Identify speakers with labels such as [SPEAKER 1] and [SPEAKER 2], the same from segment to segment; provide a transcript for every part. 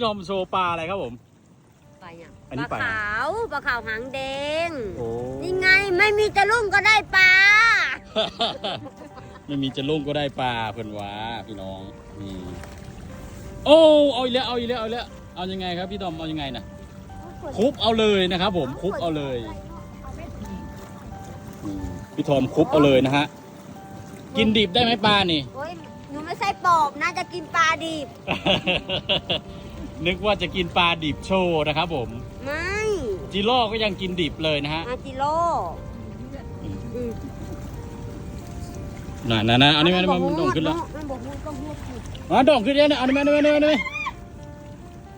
[SPEAKER 1] พี่ทอมโชว์ปลาอะไรครับผม
[SPEAKER 2] ปลาอย่าง
[SPEAKER 1] อันนี้
[SPEAKER 2] ป
[SPEAKER 1] ป
[SPEAKER 2] ลา
[SPEAKER 1] ลา
[SPEAKER 2] ขาวปลาขาวหางแดง
[SPEAKER 1] โอ้
[SPEAKER 2] นี่ไง ไม่มีจะลุ่มก็ได้ปลา
[SPEAKER 1] ไม่มีจะลุ่งก็ได้ปลาเพื่อนว้าพี่น้องนี่โอ้เอาอีกแล้วเอาอีกแล้วเอาอีกแล้วเอายังไงครับพี่ทอมเอายังไงนะคุบเอาเลยนะครับผมคุบเอาเลยอืมพี่ทอมคุบเอาเลยนะฮะกินดิบได้ไหมปลานี่
[SPEAKER 2] โอ้ยหนูไม่ใช่ปอบนะจะกินปลาดิบ
[SPEAKER 1] นึกว่าจะกินปลาดิบโชว์นะครับผม
[SPEAKER 2] ไม่
[SPEAKER 1] จิโร่ก็ยังกินดิบเลยนะฮะ
[SPEAKER 2] อาจิโร่อืม
[SPEAKER 1] น่ะน่ะนะเอานี่มาเอานี่มามันโด่งขึ้นแล้ว
[SPEAKER 2] มันบอกมูต้องพูดผิด
[SPEAKER 1] อะโด่งขึ้นแล้วเนี่ยเอานี่มาเอานี่มาเอานี่มาเอานี่มา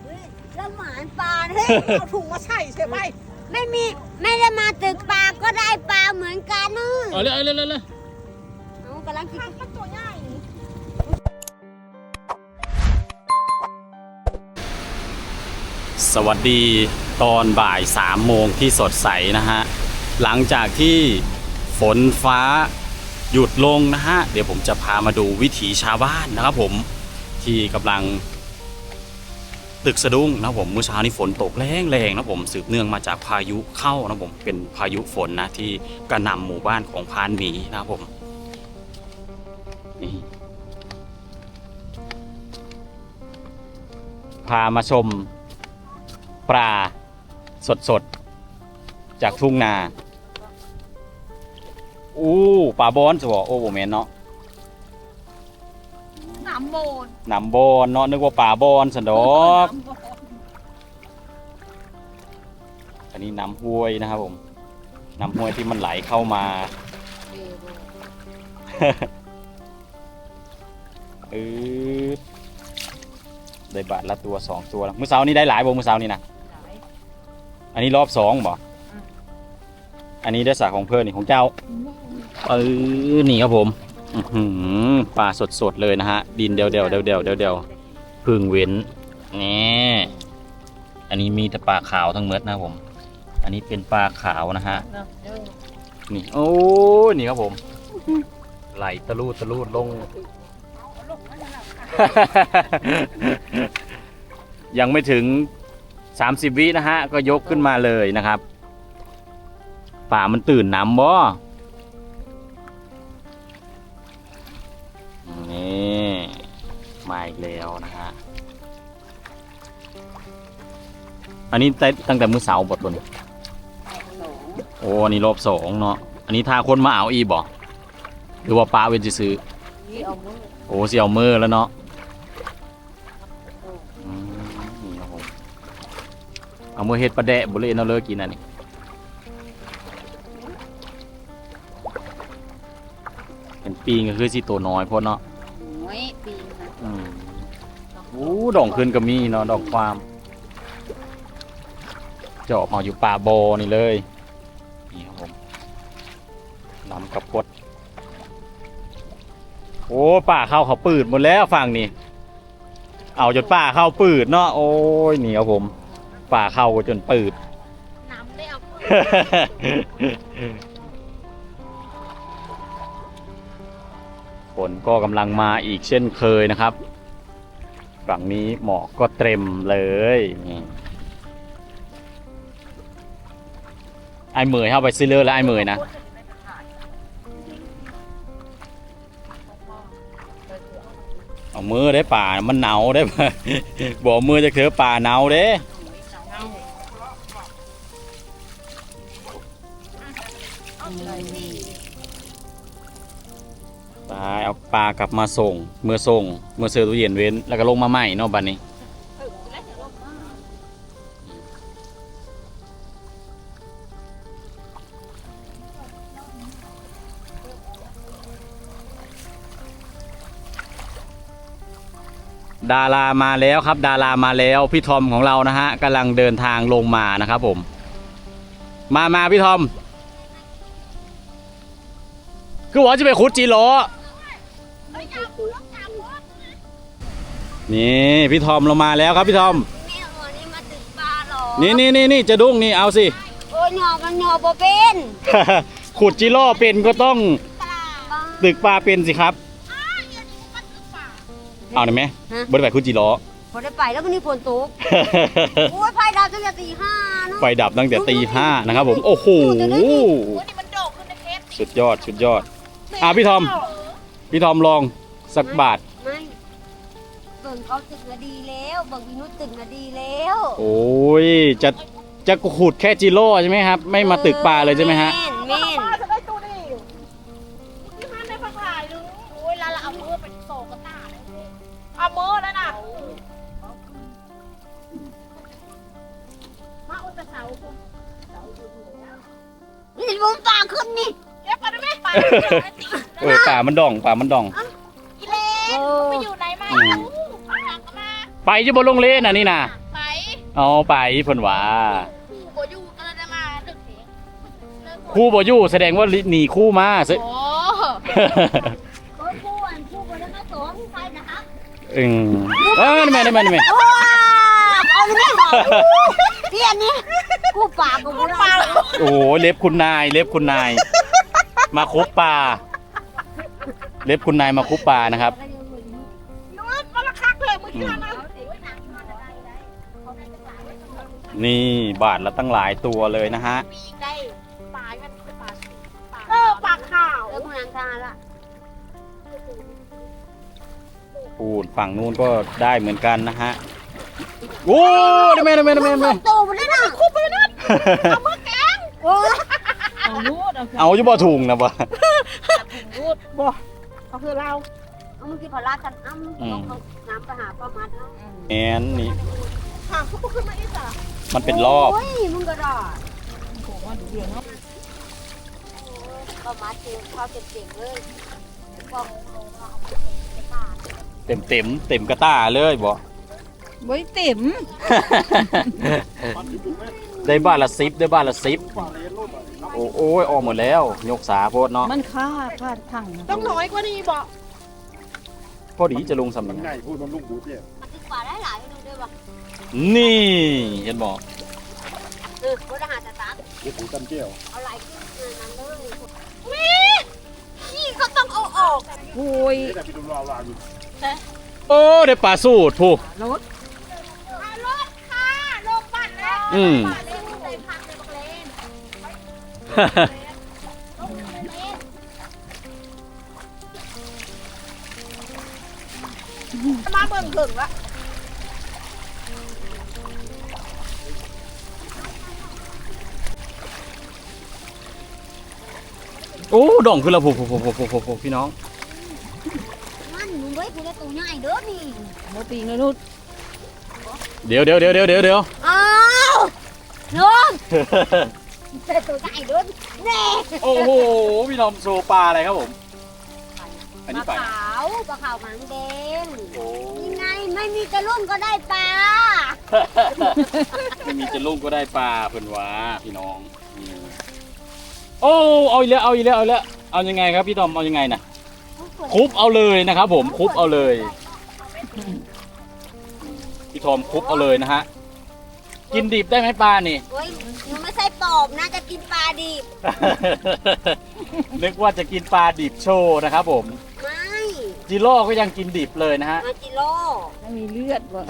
[SPEAKER 2] เฮ้ยแล้วหมานปลาเฮ้ย
[SPEAKER 3] เอาถุงมาใส่ใช่ไหม
[SPEAKER 2] ไม่มีไม่ได้มาตึกปลาก็ได้ปลาเหมือนกันนะ
[SPEAKER 1] เอาเลยเอาเลยเอาเลย
[SPEAKER 2] เอากำลังกิน
[SPEAKER 3] มันตัวใหญ่
[SPEAKER 1] สวัสดีตอนบ่ายสามโมงที่สดใสนะฮะ หลังจากที่ฝนฟ้าหยุดลงนะฮะ เดี๋ยวผมจะพามาดูวิถีชาวบ้านนะครับผมที่กำลัง ตึกสะดุ้งนะผมเมื่อเช้านี้ฝนตกแรงแรงๆนะผมสืบเนื่องมาจากพายุเข้านะผมเป็นพายุฝนนะที่กระหน่ำหมู่บ้านของพานหมีนะครับผมพามาชม ปลาสดสดๆจากทุ่งนา อู้ปลาบอนจะบอกโอ้โหแมนเนาะ
[SPEAKER 3] น้ำโบน
[SPEAKER 1] หนำบอนเนาะนึกว่าปลาบอนสันดอก
[SPEAKER 3] น้ำโบน
[SPEAKER 1] อันนี้น้ำห้วยนะครับผมน้ำห้วยที่มันไหลเข้ามาเออ ได้บาทละตัวสองตัวแล้วมื้อเช้านี้ได้หลายบ่มื้อเช้านี้นะอันนี้รอบสองบ่อันนี้ได้สาของเพื่อนนี่ของเจ้าเออนี่ครับผมอื้อหือปลาสดๆเลยนะฮะ ดินเดียวเดียวเดียวเดียวเดียวเดียวพึ่งเว้นนี่อันนี้มีแต่ปลาขาวทั้งหมดนะครับผม อันนี้เป็นปลาขาวนะฮะนี่โอ้ยนี่ครับผม ไหลตะลูดตะลูดลง ยังไม่ถึง 30 วินะฮะ ก็ยกขึ้นมาเลยนะครับ ป่ามันตื่นน้ำบ่นี่มาอีกแล้วนะฮะ อันนี้ได้ตั้งแต่มื้อเสาร์บทตัวนี้โอ้อันนี้รอบสองเนาะ อันนี้ถ้าคนมาเอาอีบ่หรือว่าปลาเวนจะซื้อ
[SPEAKER 2] นี่เอามือ
[SPEAKER 1] โอ้เสี่ยวมือแล้วเนาะ เอามือเฮ็ดปลาแดะบุเรนเอาเลยกินอันนี้เป็นปีงก็คือสิตัวน้อยพอเนาะ
[SPEAKER 2] โอ้ยปีนนะ
[SPEAKER 1] อืมโอ้ดอกขึ้นก็มีเนาะดอกความจะออกมาอยู่ป่าโบอนี่เลยนี่ครับผมลำกับพดโอ้ป่าเข้าเขาปืดหมดแล้วฝั่งนี้ เอาจนป่าเข้าปืดเนาะโอ้ยนี่ครับผม ป่าเข้าจนปืด
[SPEAKER 3] น้ำได้เอา
[SPEAKER 1] ฝนก็กำลังมาอีกเช่นเคยนะครับ ฝั่งนี้หมอกก็เต็มเลยนี่ไอเหมยเข้าไปซื้อเลอร์แล้วไอเหมยนะ เอามือได้ป่ามันหนาวได้บอกมือจะเถอป่าหนาวเด้ ตายเอาปลากลับมาส่ง เมื่อส่ง เมื่อเสือตู้เย็นเว้น แล้วก็ลงมาใหม่เนาะบัดนี้ ดารามาแล้วครับ ดารามาแล้วพี่ทอมของเรานะฮะกำลังเดินทางลงมานะครับผม มามาพี่ทอม คือว่าจะไปขุดจีโรนี่พี่ทอมเรามาแล้วครับพี่ทอม
[SPEAKER 2] แม่เอาอันนี้มาตึกปลาเหรอ
[SPEAKER 1] นี่นี่นี่นี่จะดุ้งนี่เอาสิ
[SPEAKER 2] โอ้ยหนอมันหนอบ่เป็น
[SPEAKER 1] ขุดจีโร่เป็นก็ต้อง
[SPEAKER 2] ปลา
[SPEAKER 1] ตึกปลาเป็นสิครับ เอาหน่อยไหม
[SPEAKER 2] ฮะ
[SPEAKER 1] บริษัทขุดจีโร่
[SPEAKER 2] พอได้ไปแล้ววันนี้ฝนตก โอ้ยไฟดับตั้งแต่ตีห้าเนาะ
[SPEAKER 1] ไฟดับตั้งแต่ตีห้านะครับผมโอ้โห
[SPEAKER 3] โอ้ยนี่มันโดกขึ้นในเพชร
[SPEAKER 1] สุดยอดสุดยอด อะพี่ทอม พี่ทอมลองสักบาท
[SPEAKER 2] ไม่เบิ่งเขาตึกน่ะดีแล้วเบิ่งวินุตตึกน่ะดีแล้ว
[SPEAKER 1] โอ้ยจะจะขุดแค่จิโร่ใช่ไหมครับ ไม่มาตึกปลาเลยใช่ไหมฮะ
[SPEAKER 2] แม่นแม่น
[SPEAKER 3] เออป่ามันด
[SPEAKER 1] องป่ามันดอง
[SPEAKER 3] อีเลนไปอยู่ไหนมา
[SPEAKER 1] อืม
[SPEAKER 3] เอากลับมา
[SPEAKER 1] ไปจะบนลงเลนน่ะนี่นะ
[SPEAKER 3] ไป
[SPEAKER 1] เอาไปเพิ่นว่า
[SPEAKER 3] คู่บ่อยู่ก็เลยได้มาดึกเถง
[SPEAKER 1] คู่บ่อยู่แสดงว่าหนีคู่มาซะ
[SPEAKER 3] โอ้
[SPEAKER 2] โอ้ผู้อันผู้บริมาสองใครนะครับ
[SPEAKER 1] อืมเอ้ยนี่แม่นี่แม่นี่แม่
[SPEAKER 2] ว้าเอาเลยไม่บอกเที่ยนี้กูปากกูไม่ได้
[SPEAKER 1] โอ้โหเล็บคุณนาย เล็บคุณนาย มาคุบปลาเล็บคุณนายมาคุบปลานะครับ
[SPEAKER 3] นวดมาละคักเลยมือที่เรานะ
[SPEAKER 1] นี่บาทละตั้งหลายตัวเลยนะฮะ
[SPEAKER 3] ปีกได้ปลายมันเป็นปลาเออปลาขาว
[SPEAKER 2] เออคุณนางทาละ
[SPEAKER 1] ปูนฝั่งนู้นก็ได้เหมือนกันนะฮะ โอ้นี่แม่นี่แม่นี่แม่นี่แม่
[SPEAKER 2] โตมาได้นะคุบไปนะโอ้ย
[SPEAKER 3] เอา นูดเอา
[SPEAKER 1] เอาอยู่บ่ถุงนะบ่
[SPEAKER 3] นูดบ่เขาคือเรา
[SPEAKER 2] เอามึงกินผลากันอ้ำลงเขาน้ำไปหาป้ามัดเนาะ
[SPEAKER 1] แอนนี่
[SPEAKER 3] หางเขาขึ้นมาอีกอะ
[SPEAKER 1] มันเป็นรอบ
[SPEAKER 2] โอ้ยมึงก็ได้
[SPEAKER 3] โอ้ว่าดูเรื่องเนาะ
[SPEAKER 2] ป้ามัดเจอเขาเจ็บๆเลยบอก
[SPEAKER 1] เต็มเต็มเต็มกระต้าเลยบ่
[SPEAKER 3] บ่เต็ม
[SPEAKER 1] ได้บ้านละสิบได้บ้านละสิบโอ้โอ้ยออกหมดแล้ว ยกสาโพดเนาะ
[SPEAKER 4] มันค่าค่าทั้ง
[SPEAKER 3] ต้องน้อยกว่านี้บ่
[SPEAKER 1] พอดีจะลงสำนัก
[SPEAKER 5] ง่ายพูดมันลูกบูดเนี่ย
[SPEAKER 2] มันติดป่าได้หลายดูด้วยว่ะ
[SPEAKER 1] นี่เห็นบอก
[SPEAKER 2] เออเขาจะหาแต่ตาม
[SPEAKER 5] ลูกบูดตันเกี้ยว
[SPEAKER 2] เอาไหลขึ้นเออนั่นเลย
[SPEAKER 3] นี่เขาต้องเอาออก
[SPEAKER 4] โอ้ย
[SPEAKER 5] นี่แต่พี่ดูรอวางอยู่
[SPEAKER 1] โอ้ได้ปลาสูตรผู้
[SPEAKER 4] รถ
[SPEAKER 3] เอารถค่ะลงปั่นแล้ว
[SPEAKER 1] อืม
[SPEAKER 3] ปั่นเลยใส่ผักในบักเลน มาเบิ่งถึงละ
[SPEAKER 1] โอ้ดองคือเราผู้ผู้ผู้ผู้ผู้ผู้พี่น้อง
[SPEAKER 2] มันมึงไว้กูจะตัวใหญ่เด้อนี่
[SPEAKER 4] โมปีนนุด
[SPEAKER 1] เดี๋ยวเดี๋ยวเดี๋ยวเดี๋ยวเดี๋ยวเดี๋ยว
[SPEAKER 2] อ้าวน้องแต่ตัวใหญ่เด้อแน่
[SPEAKER 1] โอ้โหพี่น้องโซปลาอะไรครับผม อัน
[SPEAKER 2] ป
[SPEAKER 1] นี้
[SPEAKER 2] ลา
[SPEAKER 1] ปลา
[SPEAKER 2] ขาวปลาขาวหางแดง
[SPEAKER 1] โอ้
[SPEAKER 2] ยังไงไม่มีกระลุ่มก็ได้ปลา
[SPEAKER 1] ไม่มีจะลุ่งก็ได้ปลาเพิ่นว่าพี่น้องนี่โอ้เอาอีกแล้วเอาอีกแล้วเอาอีกแล้วเอายังไงครับพี่ทอมเอายังไงนะคุบเอาเลยนะครับ ผมคุบเอาเลยพี่ทอมคุบเอาเลยนะฮะกินดิบได้ไหมปลานี่
[SPEAKER 2] เฮ้ยหนูไม่ใช่ ปอบนะจะกินปลาดิบ
[SPEAKER 1] นึกว่าจะกินปลาดิบโชว์นะครับผม
[SPEAKER 2] ไม่
[SPEAKER 1] จิโร่ก็ยังกินดิบเลยนะฮะ
[SPEAKER 2] มาจิโร่
[SPEAKER 4] ไม่มีเลือดวะ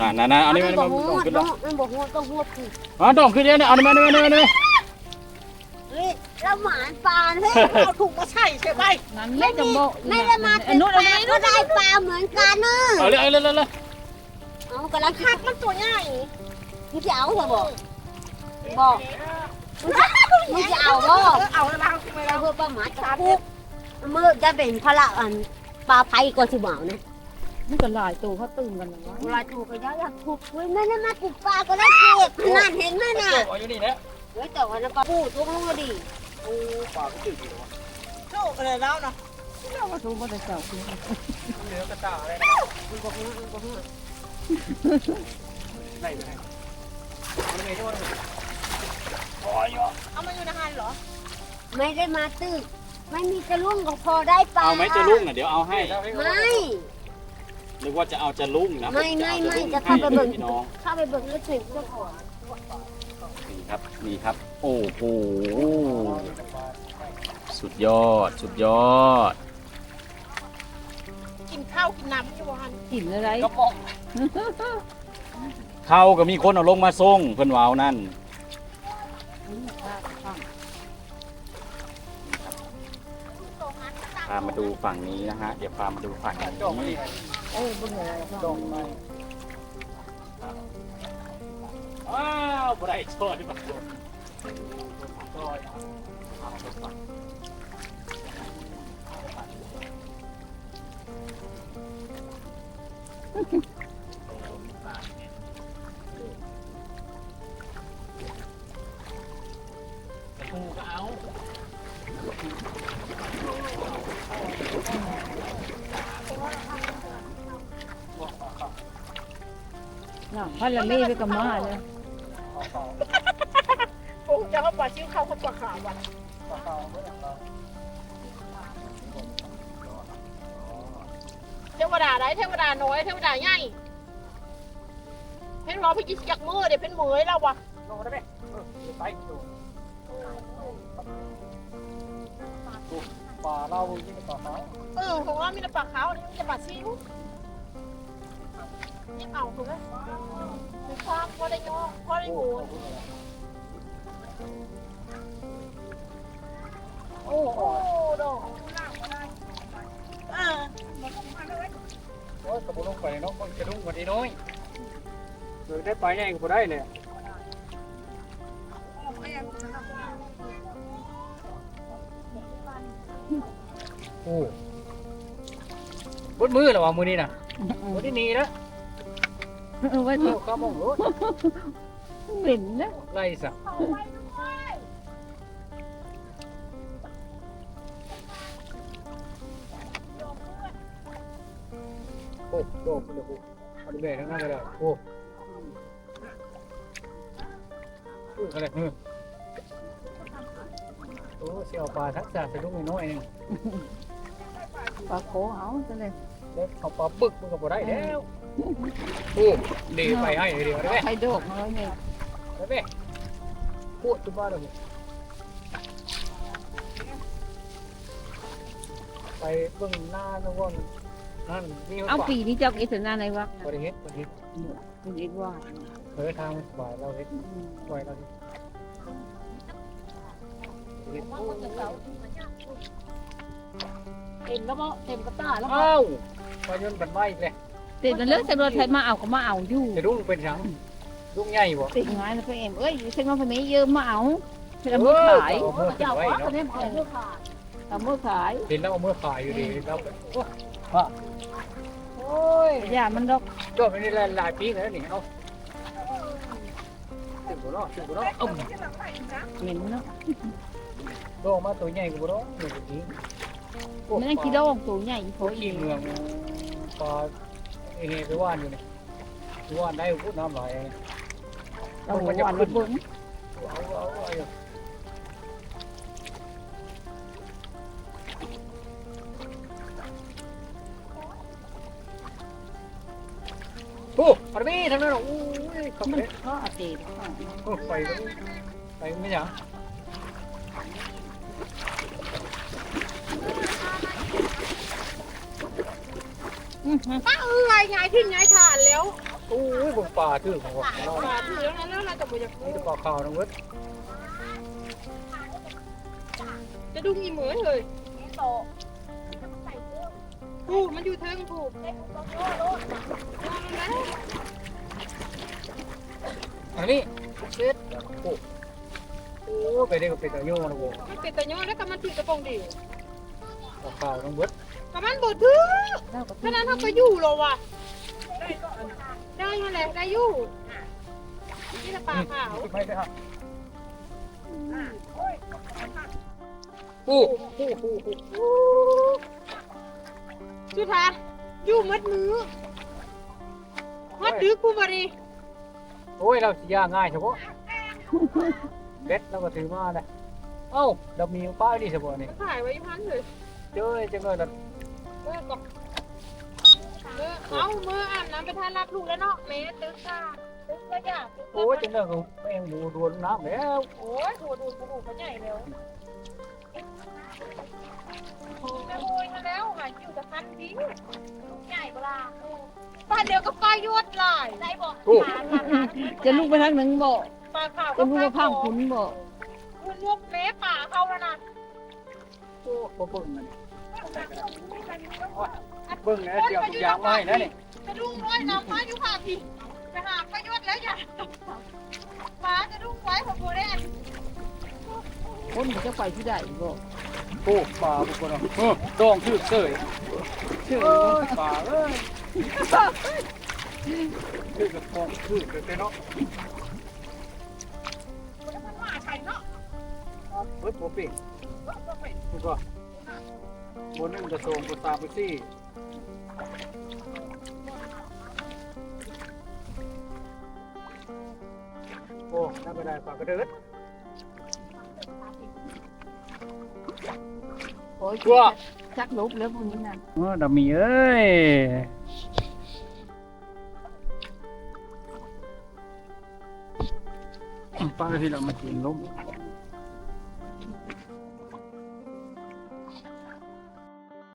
[SPEAKER 1] น่ะน่ะน่ะเอานี่
[SPEAKER 2] มั
[SPEAKER 1] มาน
[SPEAKER 2] บ
[SPEAKER 1] มา
[SPEAKER 2] อกหั
[SPEAKER 1] ดอง
[SPEAKER 2] ว
[SPEAKER 1] ขึ้น
[SPEAKER 2] น้
[SPEAKER 1] แล้
[SPEAKER 2] อ
[SPEAKER 1] ว
[SPEAKER 2] งมันบอกหัวต้องหัวผิด
[SPEAKER 1] อ๋อดองขึ้นเดี๋ยวเนี่ยเอานี่มานี่มานี่มานี่
[SPEAKER 2] เฮ้ยเราหมานปลาเฮ้ย
[SPEAKER 3] เอาถุงมาใส่ใช่ไหม
[SPEAKER 4] นั้นไม่จะโบ
[SPEAKER 2] ไม่ได้มา
[SPEAKER 4] อั
[SPEAKER 2] ตึ
[SPEAKER 4] น
[SPEAKER 2] ก
[SPEAKER 4] นู้น
[SPEAKER 2] ป
[SPEAKER 4] อัน
[SPEAKER 2] ลา
[SPEAKER 4] นี้
[SPEAKER 2] ก็ได้ปลาเหมือนกันเนอะ
[SPEAKER 1] เอาเลยเอาเลยเอาเลย
[SPEAKER 2] เอากำลัง
[SPEAKER 3] คั
[SPEAKER 2] คั
[SPEAKER 3] ก
[SPEAKER 2] ด
[SPEAKER 3] มันตัวใหญ่
[SPEAKER 2] มึงจะเอาเหรอบอกบอกมึงจะเอาบ่
[SPEAKER 3] เอาแล้วเราไป
[SPEAKER 2] เอา
[SPEAKER 3] แล้ว
[SPEAKER 2] เพื่อปลาหมาจะพุกมือจะเป็นพละอันปลาไผ่กว่าสิบ่าวนะ
[SPEAKER 4] มันก็หลายตัวเขาตื่นกันแล้ววะ
[SPEAKER 2] เวลาถูกก็ยากถูกเฮ้ยไม่ได้มาติดปลาก็ได้เก็บขนาดเห็นไหมน่ะ
[SPEAKER 1] เอาอยู่นี่นะ
[SPEAKER 2] เฮ้ยแต่ว่าน้ำปลาปูตัวลงมาดิ
[SPEAKER 1] ปลาก็ตื่นอยู่
[SPEAKER 3] โชคอะไรแล้วเนาะ
[SPEAKER 4] เราก็ถูกมาแต่เจ้าคือ
[SPEAKER 1] เหลือกระตาอะไร
[SPEAKER 2] มันบอกว่ามันบอกว่า
[SPEAKER 1] ไหนไหน เอาเลยโทษ
[SPEAKER 3] เอามาอยู่ในหันเหรอ
[SPEAKER 2] ไม่ได้มาตึก ไม่มีกระลุ่งก็พอได้ปลา
[SPEAKER 1] เอาไหมจะลุ่งน่ะเดี๋ยวเอาให้
[SPEAKER 2] ไม่
[SPEAKER 1] นึกว่าจะเอาจะลุ่งนะ
[SPEAKER 2] ไม่ไม่ไม่
[SPEAKER 1] ผม
[SPEAKER 2] จะเข้าไปเบิ่ง
[SPEAKER 1] พี่น้อง
[SPEAKER 2] เข้าไปเบิ่งแล้วถึงก็ขอ
[SPEAKER 1] นี่ครับนี่ครับ โอ้โหสุดยอดสุดยอด
[SPEAKER 3] กินขข้าวกินน้ำอยู่บ่ฮัน
[SPEAKER 4] กินอะไร
[SPEAKER 3] กระป๋อง
[SPEAKER 1] เขาก็มีคนเอาลงมาส่งเพิ่นว่าเอานั่นพามาดูฝั่งนี้นะฮะ เดี๋ยวพามาดูฝั่งนี้
[SPEAKER 4] เอ้ยบ่เหนอ้า
[SPEAKER 1] วบ่ได้โทษดิบ่กู ก็เอา
[SPEAKER 4] น่ะพันละมีไปกับมาเลย
[SPEAKER 3] กูจะเอาปลาชิ้วเข้าเข้าปลาขาวว่ะเทวดาได้เทวดาน้อยเทวดาใหญ่เพ่นรอพี่กินจากมือเดี๋ยวเพ่นเหมยแล้ววะ
[SPEAKER 1] ลงได้ไหมไป
[SPEAKER 5] ป่าเราที่ป่าเขา
[SPEAKER 3] เออของเรามีแต่ปลาขาวอันนี้มีแต่ปลาซิวนี่เอาถูกไหมมีความพอได้ยอพอได้หมู
[SPEAKER 4] โอ้โห
[SPEAKER 3] โอ้ดอกอ่า
[SPEAKER 5] โอ้ยกระโดดลงไปเนาะมันจะลุ่งกว่านี้น้อยเดี๋ยวได้ไปแน่ก็ได้เลย โอ้บดมือเหรอวะมือนี่น่ะมือที่นี่นะ
[SPEAKER 4] เออไว้
[SPEAKER 5] โอ้ข้ามองรถ
[SPEAKER 4] เหม็นนะ
[SPEAKER 5] ไล่สักโอ้โหโอ้โหเอาดิเบทั้งนั้นเลยโอ้พูดอะไรเออโอ้เสี่ยวปลาทักษะสะดุ้งน้อยนึง
[SPEAKER 4] ปลาโคเอาจังเลย
[SPEAKER 5] เล็กเขาปลาบึกมันก็บ่ได้แล้วโอ้ดีไปให้เดียวได้ไหม
[SPEAKER 4] ไข่ดอกน้อยเนี่ย
[SPEAKER 5] ได้ไหมพูดจุบ้าเลยไปเบิ่งหน้าแล้วว่านั่นนี่
[SPEAKER 4] เอาปีนี้เจ้าอิสนาในวัก
[SPEAKER 5] บริเฮ็ดบริเฮ็ด
[SPEAKER 4] คุณเอกว่า
[SPEAKER 5] เออทางบ่ายเราเฮ็ดบ่ายเราเฮ็ด เฮ็ด
[SPEAKER 3] เต็มแล้วบ่เต็มกระตาแล้วบ่
[SPEAKER 5] อ้าวไปยนต์บันไม้อีกเลย
[SPEAKER 4] เต็มแล้วแต่รถไทยมาเอาก็มาเอาอยู่
[SPEAKER 5] จะดุ้งเป็นสังดุ้งใหญ่บ่
[SPEAKER 4] ติดงานแล้วไปเอ็มเอ้ยเส้นมาคนนี้เยอะมาเอาเพื่อมือขาย
[SPEAKER 5] เอามือขึ้นไว้เนาะ
[SPEAKER 4] เอามือขาย
[SPEAKER 5] เห็นแล้วเอามือขายอยู่ดีแล้วโอ้ย
[SPEAKER 4] อย่ามันดอก
[SPEAKER 5] ก็ไม่ได้หลายปีแล้วนี่เอาถึงบ่เนาะถึงบ่เนาะอ้ม
[SPEAKER 4] เหม็นเนาะ
[SPEAKER 5] โดมาตัวใหญ่กว่าบ่เนาะหนึ่งที
[SPEAKER 4] ไม่ได้กิโลตัวใหญ่โผ
[SPEAKER 5] ตัว
[SPEAKER 4] ล่
[SPEAKER 5] ขี้เมืองปลาเอเฮไปว่านอยู่นี่ว่านได้พูดน้ำไหล
[SPEAKER 4] เราหัวหวานระเบิด
[SPEAKER 5] เอาเอาเอาโอ้ปาร์บี้ทั้งนั้นโอ้ยขับ
[SPEAKER 4] มัน
[SPEAKER 5] ไป
[SPEAKER 4] ก็อาเจด
[SPEAKER 5] โอ้ไปไปไม่ยัง
[SPEAKER 3] ป้าเอ้ยยายทิ้งยายทานแล้ว
[SPEAKER 5] โอ้ยบนป่าถือของเรา
[SPEAKER 3] ปลาถือแล้วนะแล้วเราจะบ่อยาก
[SPEAKER 5] นี่จะป่าขาวนะเว้ย
[SPEAKER 3] จะดูมีเหมือนเลยถูกมันอยู่เทิงถูก
[SPEAKER 5] อันนี้เซ็ตโอ้โอ้ไปได้ก็เป็นตัวโยนะโว้
[SPEAKER 3] มันเป็นตะย้อนแล้วก็มันถือกระปองเดียว
[SPEAKER 5] ป่าขาวนะเว้ย
[SPEAKER 3] ก็มันบ่ถือ
[SPEAKER 4] แล้วก็
[SPEAKER 3] ฉะนั้นเขาก็อยู่หรอวะได้มาแล้วได้อยู่นี่ละปลาขาว
[SPEAKER 5] ไม่ได้ฮะโอ้โห
[SPEAKER 3] สุธาอยู่มัดมือมัดดื้อกูมาดิ
[SPEAKER 5] โอ้ยเราสิยาง่ายเฉพาะเบ็ดเราก็ถือมาได้เอ้าเรามีป้ายนี่เฉพาะนี่
[SPEAKER 3] ถ่ายไว้พันเลย
[SPEAKER 5] เจอจังเลยนะ
[SPEAKER 3] เมื่อก่อนเมื่อเอาเมื่ออาบน้ำไปทานรับลูกแล้วเนาะแม่ตึกค่ะตึกก็อยาก
[SPEAKER 5] โอ้ยจังเลยเขาแม่งดูดวนน้ำแล้ว
[SPEAKER 3] โอ้ยหัวดูดกระดูกเขาใหญ่แล้วแม่โวยมาแล้วหาอยู่กับพันดิ้งใหญ่เวลาบ้านเดียวกับป้ายวดหลายได้บอก
[SPEAKER 5] โอ้
[SPEAKER 4] จะลูกไปทางหนึงบ่
[SPEAKER 3] ปลาขาว
[SPEAKER 4] จะลูกไปพังขุนบ่
[SPEAKER 3] คุณลูกแม่ป่าเขาแล้วนะ
[SPEAKER 5] โอ้ บ่เบิ่งมันเบิ่งแล้วเดี๋ยวทุกอย่างมาให้แล้วนี่
[SPEAKER 3] จะดุ้งร้อยน้ำมาอยู่ค่ะพี่จะหาประโยชน์แล้วอย่าป้าจะดุ้งไว้ผมโบได้อัน
[SPEAKER 4] คนมันจะไปที่ใดบ่
[SPEAKER 5] โอ้ปลาบุกคนเนาะเออดองชื่อเสย
[SPEAKER 4] ชื่อ
[SPEAKER 5] เอ้ยปลาเอ้ยชื่อกับฟองชื่อกันเนาะ
[SPEAKER 3] มันมาใส่เนาะ
[SPEAKER 5] เฮ้ยโปเป้ งถูกป่ะบนนึงกระทรวงกระตามไปซี่โอ้น่าไปได้ปลากระเดิด
[SPEAKER 4] โอ้ย
[SPEAKER 5] ตัว
[SPEAKER 4] จักลุกแล้วพวกนี้น่ะ
[SPEAKER 5] เออดามีเอ้ยปลาที่เรามากินล้ม